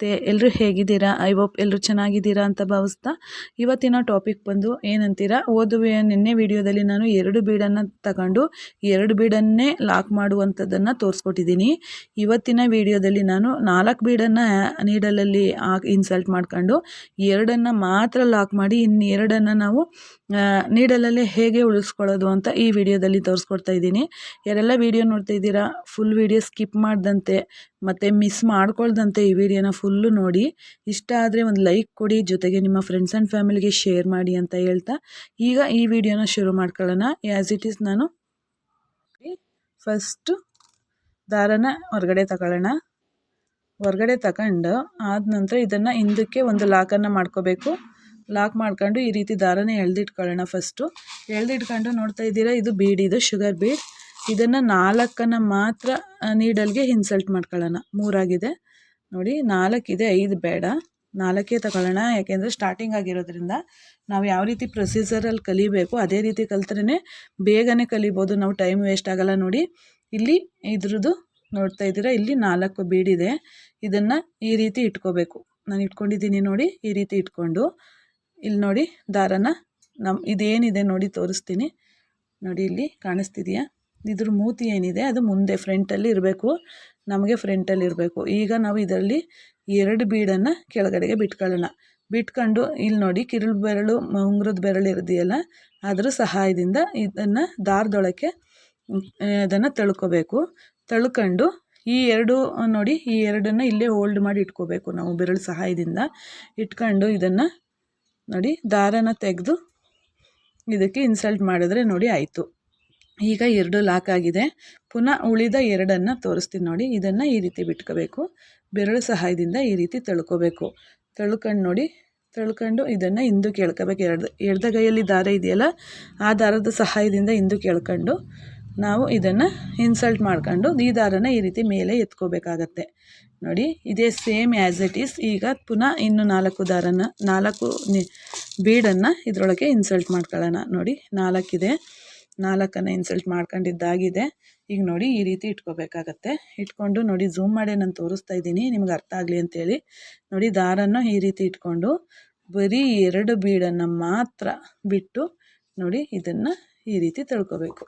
ನಮಸ್ತೆ ಎಲ್ಲರೂ ಹೇಗಿದ್ದೀರಾ? ಐ ಹೋಪ್ ಎಲ್ಲರೂ ಚೆನ್ನಾಗಿದ್ದೀರಾ ಅಂತ ಭಾವಿಸ್ತಾ ಇವತ್ತಿನ ಟಾಪಿಕ್ ಬಂದು ಏನಂತೀರಾ? ಓದುವೆ ನಿನ್ನೆ ವಿಡಿಯೋದಲ್ಲಿ ನಾನು ಎರಡು ಬೀಡನ್ನು ತಗೊಂಡು ಎರಡು ಬೀಡನ್ನೇ ಲಾಕ್ ಮಾಡುವಂಥದ್ದನ್ನು ತೋರಿಸ್ಕೊಟ್ಟಿದ್ದೀನಿ. ಇವತ್ತಿನ ವಿಡಿಯೋದಲ್ಲಿ ನಾನು ನಾಲ್ಕು ಬೀಡನ್ನು ನೀಡಲಲ್ಲಿ ಇನ್ಸಲ್ಟ್ ಮಾಡ್ಕೊಂಡು ಎರಡನ್ನು ಮಾತ್ರ ಲಾಕ್ ಮಾಡಿ ಇನ್ನು ಎರಡನ್ನು ನಾವು ನೀಡಲಲ್ಲೇ ಹೇಗೆ ಉಳಿಸ್ಕೊಳ್ಳೋದು ಅಂತ ಈ ವಿಡಿಯೋದಲ್ಲಿ ತೋರಿಸ್ಕೊಡ್ತಾ ಇದ್ದೀನಿ. ಯಾರೆಲ್ಲ ವಿಡಿಯೋ ನೋಡ್ತಾ ಇದ್ದೀರಾ ಫುಲ್ ವಿಡಿಯೋ ಸ್ಕಿಪ್ ಮಾಡ್ದಂತೆ ಮತ್ತು ಮಿಸ್ ಮಾಡ್ಕೊಳ್ದಂತೆ ಈ ವಿಡಿಯೋನ ಫುಲ್ಲು ನೋಡಿ. ಇಷ್ಟ ಆದರೆ ಒಂದು ಲೈಕ್ ಕೊಡಿ, ಜೊತೆಗೆ ನಿಮ್ಮ ಫ್ರೆಂಡ್ಸ್ ಆ್ಯಂಡ್ ಫ್ಯಾಮಿಲಿಗೆ ಶೇರ್ ಮಾಡಿ ಅಂತ ಹೇಳ್ತಾ. ಈಗ ಈ ವಿಡಿಯೋನ ಶುರು ಮಾಡ್ಕೊಳ್ಳೋಣ. ಆ್ಯಸ್ ಇಟ್ ಈಸ್ ನಾನು ಫಸ್ಟು ದಾರನ ಹೊರಗಡೆ ತಗೊಳ್ಳೋಣ. ಹೊರಗಡೆ ತಗೊಂಡು ಆದ ನಂತರ ಇದನ್ನು ಹಿಂದಕ್ಕೆ ಒಂದು ಲಾಕನ್ನು ಮಾಡ್ಕೋಬೇಕು. ಲಾಕ್ ಮಾಡ್ಕೊಂಡು ಈ ರೀತಿ ದಾರನೇ ಎಳೆದಿಟ್ಕೊಳ್ಳೋಣ ಫಸ್ಟು ಎಳ್ದಿಟ್ಕೊಂಡು ನೋಡ್ತಾ ಇದ್ದೀರಾ, ಇದು ಬೀಡಿದು ಶುಗರ್ ಬೀಡ್ ಇದನ್ನು ನಾಲ್ಕನ್ನು ಮಾತ್ರ ನೀಡಲ್ಗೆ ಇನ್ಸಲ್ಟ್ ಮಾಡ್ಕೊಳ್ಳೋಣ. ಮೂರಾಗಿದೆ. ನೋಡಿ, ನಾಲ್ಕಿದೆ, ಐದು ಬೇಡ. ನಾಲ್ಕೇ ತಗೊಳ್ಳೋಣ, ಯಾಕೆಂದರೆ ಸ್ಟಾರ್ಟಿಂಗ್ ಆಗಿರೋದ್ರಿಂದ ನಾವು ಯಾವ ರೀತಿ ಪ್ರೊಸೀಜರಲ್ಲಿ ಕಲಿಬೇಕು, ಅದೇ ರೀತಿ ಕಲ್ತ್ರೇನೆ ಬೇಗನೆ ಕಲಿಬೋದು. ನಾವು ಟೈಮ್ ವೇಸ್ಟ್ ಆಗೋಲ್ಲ ನೋಡಿ. ಇಲ್ಲಿ ಇದ್ರದ್ದು ನೋಡ್ತಾ ಇದ್ದೀರಾ, ಇಲ್ಲಿ ನಾಲ್ಕು ಬೀಡಿದೆ. ಇದನ್ನು ಈ ರೀತಿ ಇಟ್ಕೋಬೇಕು. ನಾನು ಇಟ್ಕೊಂಡಿದ್ದೀನಿ ನೋಡಿ, ಈ ರೀತಿ ಇಟ್ಕೊಂಡು. ಇಲ್ಲಿ ನೋಡಿ, ದಾರನ ನಮ್ಮ ಇದೇನಿದೆ ನೋಡಿ, ತೋರಿಸ್ತೀನಿ. ನೋಡಿ, ಇಲ್ಲಿ ಕಾಣಿಸ್ತಿದೆಯಾ? ಇದ್ರ ಮೂತಿ ಏನಿದೆ ಅದು ಮುಂದೆ ಫ್ರಂಟಲ್ಲಿ ಇರಬೇಕು. ನಮಗೆ ಫ್ರಂಟಲ್ಲಿ ಇರಬೇಕು. ಈಗ ನಾವು ಇದರಲ್ಲಿ ಎರಡು ಬೀಡನ್ನು ಕೆಳಗಡೆಗೆ ಬಿಟ್ಕೊಳ್ಳೋಣ. ಬಿಟ್ಕೊಂಡು ಇಲ್ಲಿ ನೋಡಿ ಕಿರುಳು ಬೆರಳು, ಉಂಗ್ರದ ಬೆರಳು ಇರದೆಯಲ್ಲ, ಅದರ ಸಹಾಯದಿಂದ ಇದನ್ನು ದಾರದೊಳಕ್ಕೆ ಅದನ್ನು ತಳ್ಕೋಬೇಕು. ತಳ್ಕೊಂಡು ಈ ಎರಡು, ನೋಡಿ ಈ ಎರಡನ್ನು ಇಲ್ಲೇ ಹೋಲ್ಡ್ ಮಾಡಿ ಇಟ್ಕೋಬೇಕು ನಾವು ಬೆರಳು ಸಹಾಯದಿಂದ. ಇಟ್ಕೊಂಡು ಇದನ್ನು ನೋಡಿ ದಾರನ ತೆಗೆದು ಇದಕ್ಕೆ ಇನ್ಸಲ್ಟ್ ಮಾಡಿದ್ರೆ ನೋಡಿ ಆಯಿತು. ಈಗ ಎರಡು ಲಾಕ್ ಆಗಿದೆ. ಪುನಃ ಉಳಿದ ಎರಡನ್ನು ತೋರಿಸ್ತೀನಿ ನೋಡಿ. ಇದನ್ನು ಈ ರೀತಿ ಬಿಟ್ಕೋಬೇಕು. ಬೆರಳು ಸಹಾಯದಿಂದ ಈ ರೀತಿ ತಳ್ಕೋಬೇಕು. ತಳ್ಕೊಂಡು ನೋಡಿ. ತಳ್ಕೊಂಡು ಇದನ್ನು ಹಿಂದೂ ಕೇಳ್ಕೋಬೇಕು. ಎರಡು ಎಡ್ದ ಕೈಯಲ್ಲಿ ದಾರ ಇದೆಯಲ್ಲ, ಆ ದಾರದ ಸಹಾಯದಿಂದ ಹಿಂದೂ ಕೇಳ್ಕೊಂಡು ನಾವು ಇದನ್ನು ಇನ್ಸಲ್ಟ್ ಮಾಡ್ಕೊಂಡು ಈ ದಾರನ ಈ ರೀತಿ ಮೇಲೆ ಎತ್ಕೋಬೇಕಾಗತ್ತೆ. ನೋಡಿ, ಇದೇ ಸೇಮ್ ಆ್ಯಸ್ ಇಟ್ ಈಸ್ ಈಗ ಪುನಃ ಇನ್ನು ನಾಲ್ಕು ದಾರನ ನಾಲ್ಕು ಬೀಡನ್ನು ಇದರೊಳಗೆ ಇನ್ಸಲ್ಟ್ ಮಾಡ್ಕೊಳ್ಳೋಣ. ನೋಡಿ, ನಾಲ್ಕಿದೆ. ನಾಲ್ಕನ್ನು ಇನ್ಸಲ್ಟ್ ಮಾಡ್ಕೊಂಡಿದ್ದಾಗಿದೆ. ಈಗ ನೋಡಿ ಈ ರೀತಿ ಇಟ್ಕೋಬೇಕಾಗತ್ತೆ. ಇಟ್ಕೊಂಡು ನೋಡಿ ಝೂಮ್ ಮಾಡಿ ನಾನು ತೋರಿಸ್ತಾ ಇದ್ದೀನಿ, ನಿಮ್ಗೆ ಅರ್ಥ ಆಗಲಿ ಅಂತೇಳಿ. ನೋಡಿ ದಾರನ್ನು ಈ ರೀತಿ ಇಟ್ಕೊಂಡು ಬರೀ ಎರಡು ಬೀಡನ್ನು ಮಾತ್ರ ಬಿಟ್ಟು ನೋಡಿ ಇದನ್ನು ಈ ರೀತಿ ತಳ್ಕೋಬೇಕು.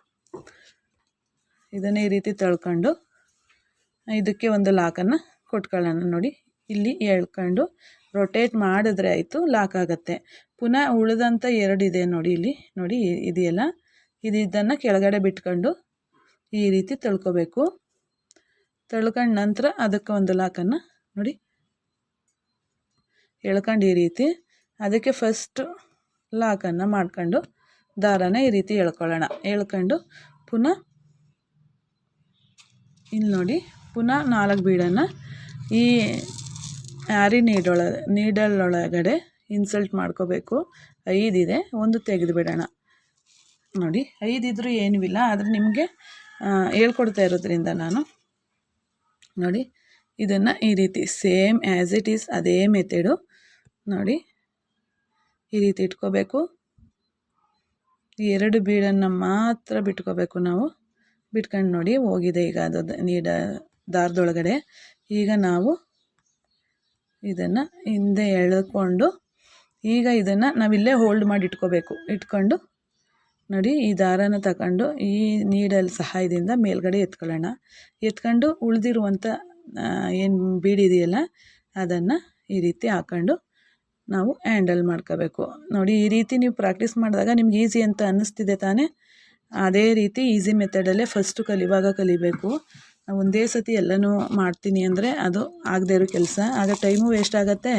ಇದನ್ನು ಈ ರೀತಿ ತಳ್ಕೊಂಡು ಇದಕ್ಕೆ ಒಂದು ಲಾಕನ್ನು ಕೊಟ್ಕೊಳ್ಳೋಣ ನೋಡಿ. ಇಲ್ಲಿ ಎಳ್ಕೊಂಡು ರೊಟೇಟ್ ಮಾಡಿದ್ರೆ ಆಯಿತು, ಲಾಕ್ ಆಗುತ್ತೆ. ಪುನಃ ಉಳಿದಂಥ ಎರಡಿದೆ ನೋಡಿ ಇಲ್ಲಿ. ನೋಡಿ, ಇದೆಯಲ್ಲ? ಇದು ಇದನ್ನು ಕೆಳಗಡೆ ಬಿಟ್ಕೊಂಡು ಈ ರೀತಿ ತಳ್ಕೊಬೇಕು. ತಳ್ಕೊಂಡು ನಂತರ ಅದಕ್ಕೆ ಒಂದು ಲಾಕನ್ನು ನೋಡಿ. ಎಳ್ಕೊಂಡು ಈ ರೀತಿ. ಅದಕ್ಕೆ ಫಸ್ಟ್ ಲಾಕನ್ನು ಮಾಡ್ಕೊಂಡು ದಾರನ ಈ ರೀತಿ ಎಳ್ಕೊಳ್ಳೋಣ. ಎಳ್ಕೊಂಡು ಪುನಃ ಇಲ್ಲಿ ನೋಡಿ, ಪುನಃ ನಾಲ್ಕು ಬೀಡನ್ನು ಈ ಆರಿ ನೀಡೊಳ, ನೀಡಲೊಳಗಡೆ ಇನ್ಸಲ್ಟ್ ಮಾಡ್ಕೋಬೇಕು. ಐದಿದೆ, ಒಂದು ತೆಗೆದು ಬಿಡೋಣ ನೋಡಿ ಐದಿದ್ರೂ ಏನೂ ಇಲ್ಲ, ಆದರೆ ನಿಮಗೆ ಹೇಳ್ಕೊಡ್ತಾ ಇರೋದ್ರಿಂದ ನಾನು, ನೋಡಿ, ಇದನ್ನು ಈ ರೀತಿ ಸೇಮ್ ಆ್ಯಸ್ ಇಟ್ ಈಸ್ ಅದೇ ಮೆಥೆಡು ನೋಡಿ, ಈ ರೀತಿ ಇಟ್ಕೋಬೇಕು. ಎರಡು ಬೀಡನ್ನು ಮಾತ್ರ ಬಿಟ್ಕೋಬೇಕು ನಾವು. ಬಿಟ್ಕೊಂಡು ನೋಡಿ, ಹೋಗಿದೆ ಈಗ ಅದು ನೀಡ, ದಾರದೊಳಗಡೆ. ಈಗ ನಾವು ಇದನ್ನು ಹಿಂದೆ ಎಳ್ಕೊಂಡು, ಈಗ ಇದನ್ನು ನಾವಿಲ್ಲೇ ಹೋಲ್ಡ್ ಮಾಡಿ ಇಟ್ಕೋಬೇಕು ಇಟ್ಕೊಂಡು ನೋಡಿ, ಈ ದಾರನ ತಗೊಂಡು ಈ ನೀಡಲ್ ಸಹಾಯದಿಂದ ಮೇಲ್ಗಡೆ ಎತ್ಕೊಳ್ಳೋಣ. ಎತ್ಕೊಂಡು ಉಳಿದಿರುವಂಥ ಏನು ಬೀಡಿದೆಯಲ್ಲ, ಅದನ್ನು ಈ ರೀತಿ ಹಾಕ್ಕೊಂಡು ನಾವು ಹ್ಯಾಂಡಲ್ ಮಾಡ್ಕೋಬೇಕು. ನೋಡಿ, ಈ ರೀತಿ ನೀವು ಪ್ರಾಕ್ಟೀಸ್ ಮಾಡಿದಾಗ ನಿಮ್ಗೆ ಈಸಿ ಅಂತ ಅನ್ನಿಸ್ತಿದೆ ತಾನೇ? ಅದೇ ರೀತಿ ಈಸಿ ಮೆಥಡಲ್ಲೇ ಫಸ್ಟು ಕಲಿವಾಗ ಕಲಿಬೇಕು. ಒಂದೇ ಸತಿ ಎಲ್ಲನೂ ಮಾಡ್ತೀನಿ ಅಂದರೆ ಅದು ಆಗದೇ ಇರೋ ಕೆಲಸ. ಆಗ ಟೈಮು ವೇಸ್ಟ್ ಆಗುತ್ತೆ.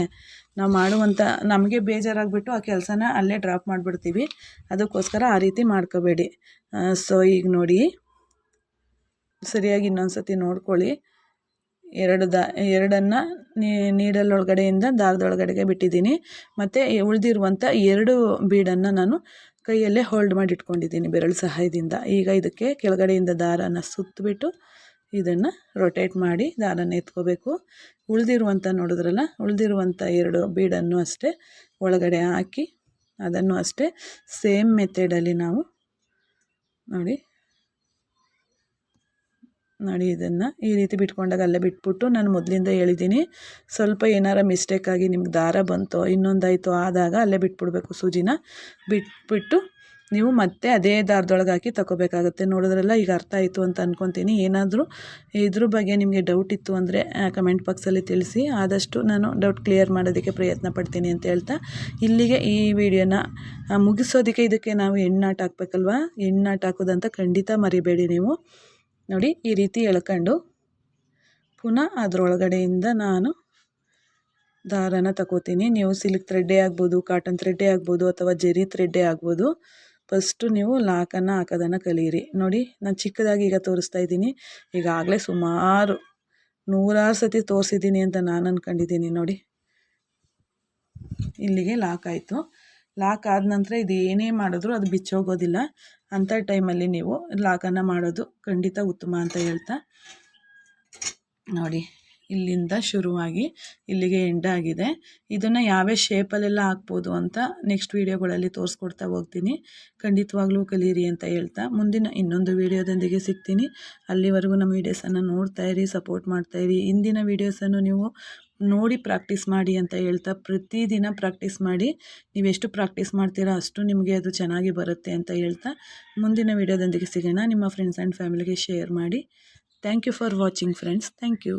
ನಾವು ಮಾಡುವಂಥ ನಮಗೆ ಬೇಜಾರಾಗಿಬಿಟ್ಟು ಆ ಕೆಲಸನ ಅಲ್ಲೇ ಡ್ರಾಪ್ ಮಾಡಿಬಿಡ್ತೀವಿ. ಅದಕ್ಕೋಸ್ಕರ ಆ ರೀತಿ ಮಾಡ್ಕೋಬೇಡಿ. ಸೊ ಈಗ ನೋಡಿ. ಸರಿಯಾಗಿ ಇನ್ನೊಂದು ಸತಿ ನೋಡ್ಕೊಳ್ಳಿ. ಎರಡು ದ, ಎರಡನ್ನು ನೀಡಲೊಳಗಡೆಯಿಂದ ದಾರದೊಳಗಡೆಗೆ ಬಿಟ್ಟಿದ್ದೀನಿ. ಮತ್ತು ಉಳಿದಿರುವಂಥ ಎರಡು ಬೀಡನ್ನು ನಾನು ಕೈಯಲ್ಲೇ ಹೋಲ್ಡ್ ಮಾಡಿ ಇಟ್ಕೊಂಡಿದ್ದೀನಿ ಬೆರಳು ಸಹಾಯದಿಂದ. ಈಗ ಇದಕ್ಕೆ ಕೆಳಗಡೆಯಿಂದ ದಾರನ ಸುತ್ತಬಿಟ್ಟು ಇದನ್ನು ರೊಟೇಟ್ ಮಾಡಿ ದಾರನ ಎತ್ಕೋಬೇಕು. ಉಳಿದಿರುವಂಥ ನೋಡಿದ್ರಲ್ಲ ಉಳಿದಿರುವಂಥ ಎರಡು ಬೀಡನ್ನು ಅಷ್ಟೇ ಒಳಗಡೆ ಹಾಕಿ ಅದನ್ನು ಅಷ್ಟೇ ಸೇಮ್ ಮೆಥಡಲ್ಲಿ ನಾವು ನೋಡಿ ನೋಡಿ ಇದನ್ನು ಈ ರೀತಿ ಬಿಟ್ಕೊಂಡಾಗ ಅಲ್ಲೇ ಬಿಟ್ಬಿಟ್ಟು ನಾನು ಮೊದಲಿಂದ ಹೇಳಿದ್ದೀನಿ ಸ್ವಲ್ಪ ಏನಾರ ಮಿಸ್ಟೇಕ್ ಆಗಿ ನಿಮ್ಗೆ ದಾರ ಬಂತೋ, ಇನ್ನೊಂದಾಯಿತು ಆದಾಗ ಅಲ್ಲೇ ಬಿಟ್ಬಿಡ್ಬೇಕು ಸೂಜಿನ. ಬಿಟ್ಬಿಟ್ಟು ನೀವು ಮತ್ತೆ ಅದೇ ದಾರದೊಳಗೆ ಹಾಕಿ ತಗೋಬೇಕಾಗುತ್ತೆ. ನೋಡಿದ್ರೆಲ್ಲ ಈಗ ಅರ್ಥ ಆಯಿತು ಅಂತ ಅಂದ್ಕೊತೀನಿ ಏನಾದರೂ ಇದ್ರ ಬಗ್ಗೆ ನಿಮಗೆ ಡೌಟ್ ಇತ್ತು ಅಂದರೆ ಕಮೆಂಟ್ ಬಾಕ್ಸಲ್ಲಿ ತಿಳಿಸಿ. ಆದಷ್ಟು ನಾನು ಡೌಟ್ ಕ್ಲಿಯರ್ ಮಾಡೋದಕ್ಕೆ ಪ್ರಯತ್ನ ಪಡ್ತೀನಿ ಅಂತ ಹೇಳ್ತಾ, ಇಲ್ಲಿಗೆ ಈ ವಿಡಿಯೋನ ಮುಗಿಸೋದಕ್ಕೆ ಇದಕ್ಕೆ ನಾವು ಎಣ್ಣಾಟ ಹಾಕ್ಬೇಕಲ್ವ? ಎಣ್ಣಾಟ ಹಾಕೋದಂತ ಖಂಡಿತ ಮರಿಬೇಡಿ ನೀವು. ನೋಡಿ, ಈ ರೀತಿ ಎಳ್ಕೊಂಡು ಪುನಃ ಅದರೊಳಗಡೆಯಿಂದ ನಾನು ದಾರನ ತಗೋತೀನಿ. ನೀವು ಸಿಲ್ಕ್ ಥ್ರೆಡ್ಡೇ ಆಗ್ಬೋದು ಕಾಟನ್ ಥ್ರೆಡ್ಡೇ ಆಗ್ಬೋದು ಅಥವಾ ಜೆರಿ ಥ್ರೆಡ್ಡೇ ಆಗ್ಬೋದು. ಫಸ್ಟು ನೀವು ಲಾಕನ್ನು ಹಾಕೋದನ್ನು ಕಲಿಯಿರಿ. ನೋಡಿ, ನಾನು ಚಿಕ್ಕದಾಗಿ ಈಗ ತೋರಿಸ್ತಾ ಇದ್ದೀನಿ. ಈಗಾಗಲೇ ಸುಮಾರು ನೂರಾರು ಸತಿ ತೋರಿಸಿದ್ದೀನಿ ಅಂತ ನಾನು ಅಂದ್ಕೊಂಡಿದ್ದೀನಿ ನೋಡಿ, ಇಲ್ಲಿಗೆ ಲಾಕ್ ಆಯಿತು. ಲಾಕ್ ಆದ ನಂತರ ಇದು ಏನೇ ಮಾಡಿದ್ರು ಅದು ಬಿಚ್ಚೋಗೋದಿಲ್ಲ. ಅಂಥ ಟೈಮಲ್ಲಿ ನೀವು ಲಾಕನ್ನು ಮಾಡೋದು ಖಂಡಿತ ಉತ್ತಮ ಅಂತ ಹೇಳ್ತಾ. ನೋಡಿ ಇಲ್ಲಿಂದ ಶುರುವಾಗಿ ಇಲ್ಲಿಗೆ ಎಂಡ್ ಆಗಿದೆ. ಇದನ್ನು ಯಾವ್ಯಾವ ಶೇಪಲ್ಲೆಲ್ಲ ಹಾಕ್ಬೋದು ಅಂತ ನೆಕ್ಸ್ಟ್ ವೀಡಿಯೋಗಳಲ್ಲಿ ತೋರಿಸ್ಕೊಡ್ತಾ ಹೋಗ್ತೀನಿ. ಖಂಡಿತವಾಗ್ಲೂ ಕಲೀರಿ ಅಂತ ಹೇಳ್ತಾ. ಮುಂದಿನ ಇನ್ನೊಂದು ವೀಡಿಯೋದೊಂದಿಗೆ ಸಿಗ್ತೀನಿ. ಅಲ್ಲಿವರೆಗೂ ನಮ್ಮ ವೀಡಿಯೋಸನ್ನು ನೋಡ್ತಾ ಇರಿ ಸಪೋರ್ಟ್ ಮಾಡ್ತಾಯಿರಿ ಇಂದಿನ ವೀಡಿಯೋಸನ್ನು ನೀವು ನೋಡಿ ಪ್ರಾಕ್ಟೀಸ್ ಮಾಡಿ ಅಂತ ಹೇಳ್ತಾ ಪ್ರತಿದಿನ ಪ್ರಾಕ್ಟೀಸ್ ಮಾಡಿ. ನೀವೆಷ್ಟು ಪ್ರಾಕ್ಟೀಸ್ ಮಾಡ್ತೀರಾ ಅಷ್ಟು ನಿಮಗೆ ಅದು ಚೆನ್ನಾಗಿ ಬರುತ್ತೆ ಅಂತ ಹೇಳ್ತಾ. ಮುಂದಿನ ವೀಡಿಯೋದೊಂದಿಗೆ ಸಿಗೋಣ. ನಿಮ್ಮ ಫ್ರೆಂಡ್ಸ್ ಆ್ಯಂಡ್ ಫ್ಯಾಮಿಲಿಗೆ ಶೇರ್ ಮಾಡಿ. Thank you for watching friends thank you